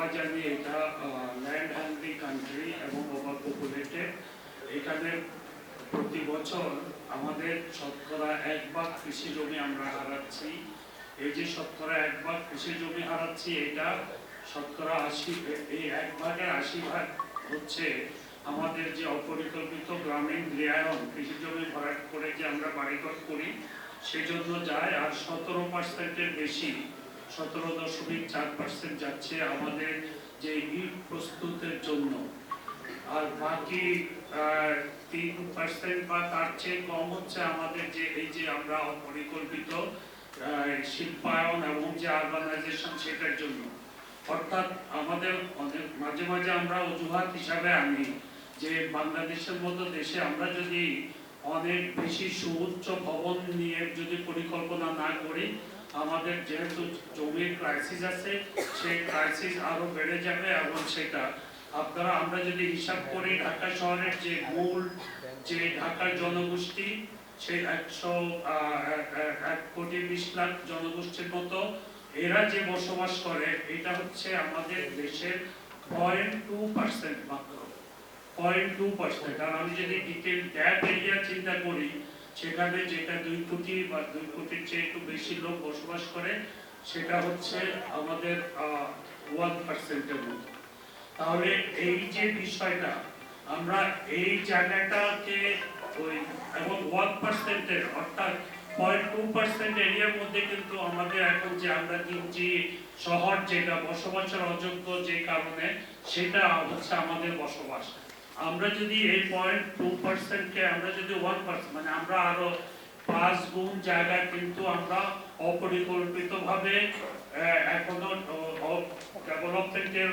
সবাই জানি এটা ল্যান্ড হ্যান্ডলি কান্ট্রি এবং ওভার পপুলেটেড এখানে প্রতি বছর আমাদের শতকরা এক ভাগ কৃষি জমি আমরা হারাচ্ছি। এই যে শতকরা এক ভাগ কৃষি জমি হারাচ্ছি, এটা শতকরা আশি এই এক ভাগের আশি ভাগ হচ্ছে আমাদের যে অপরিকল্পিত গ্রামীণ গৃহায়ন কৃষি জমি ভরাট করে যে আমরা বাড়িঘর করি, সেজন্য যায় আর সতেরো পার্সেন্টের বেশি সতেরো দশমিক চার পার্সেন্ট যাচ্ছে আমাদের যে ইট প্রস্তুতের জন্য। আর বাকি তিন পার্সেন্ট বা তার চেয়ে কম হচ্ছে আমাদের যে এই যে আমরা অপরিকল্পিত আহ, শিল্পায়ন এবং যে আরবানাইজেশন সেটার জন্য। অর্থাৎ আমাদের অনেক মাঝে মাঝে আমরা অজুহাত হিসাবে আনি যে বাংলাদেশের মতো দেশে আমরা যদি অনেক বেশি সুউচ্চ ভবন নিয়ে যদি পরিকল্পনা না করি আমাদের যেহেতু জমির ক্রাইসিস আছে, সেই ক্রাইসিস আরও বেড়ে যাবে এবং সেটা আপনারা, আমরা যদি হিসাব করি, ঢাকা শহরের যে মূল, যে ঢাকার জনগোষ্ঠী, সেই একশো এক- কোটি বিশ লাখ জনগোষ্ঠীর মতো, এরা যে বসবাস করে, এটা হচ্ছে আমাদের দেশের পয়েন্ট টু পার্সেন্ট মাত্র পয়েন্ট টু পার্সেন্ট আর আমি যদি ডিটেল ট্যাপ এরিয়া চিন্তা করি সেখানে যেটা দুই কোটি বা দুই কোটির চেয়ে একটু বেশি লোক বসবাস করে, সেটা হচ্ছে আমাদের ওয়ান পার্সেন্টের মতো। তাহলে এই যে বিষয়টা, আমরা এই জায়গাটাকে ওই, এবং ওয়ান পার্সেন্টের অর্থাৎ পয়েন্ট টু পার্সেন্ট এরিয়ার মধ্যে কিন্তু আমাদের এখন যে আমরা কিনছি শহর যেটা বসবাসের অযোগ্য যে কারণে, সেটা হচ্ছে আমাদের বসবাস। আমরা যদি এই পয়েন্ট টু পার্সেন্টকে আমরা যদি ওয়ান পার্সেন্ট মানে আমরা আরও পাঁচ গুণ জায়গা কিন্তু আমরা অপরিকল্পিত ভাবে এখনও ডেভেলপমেন্টের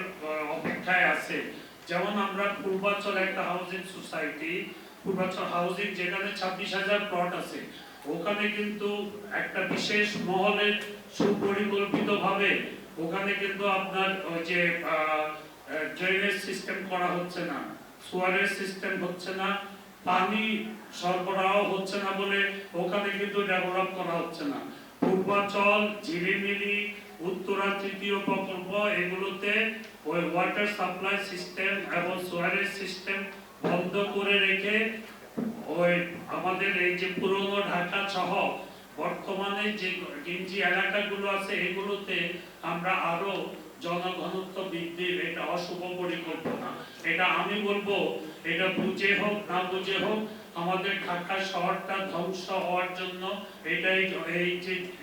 অপেক্ষায় আছে। যেমন আমরা পূর্বাচল একটা হাউজিং সোসাইটি পূর্বাচল হাউজিং যেখানে ছাব্বিশ হাজার প্লট আছে, ওখানে কিন্তু একটা বিশেষ মহলে সুপরিকল্পিত ভাবে ওখানে কিন্তু আপনার ওই যে ড্রেনেজ সিস্টেম করা হচ্ছে না। সোয়ারের সিস্টেম হচ্ছে না, পানি সরবরাহ হচ্ছে না বলে ওখানে কিন্তু ডেভেলপ করা হচ্ছে না। পূর্বাচল ঝিলিমিলি উত্তরা তৃতীয় প্রকল্প, এগুলোতে ওই ওয়াটার সাপ্লাই সিস্টেম এবং সোয়ারের সিস্টেম বন্ধ করে রেখে ওই আমাদের এই যে পুরনো ঢাকা সহ বর্তমানে যে গেঞ্জি এলাকাগুলো আছে, এগুলোতে আমরা আরও জনঘনত্ব বৃদ্ধির এটা অশুভ পরিকল্পনা। এটা আমি বলব, এটা বুঝে হোক, না বুঝে হোক, আমাদের ঢাকা শহরটা ধ্বংস হওয়ার জন্য এটাই এই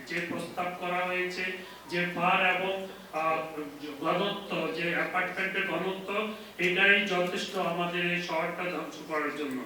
যে প্রস্তাব করা হয়েছে, যে পার এবং ঘনত্ব, যে অ্যাপার্টমেন্টের ঘনত্ব, এটাই যথেষ্ট আমাদের এই শহরটা ধ্বংস করার জন্য।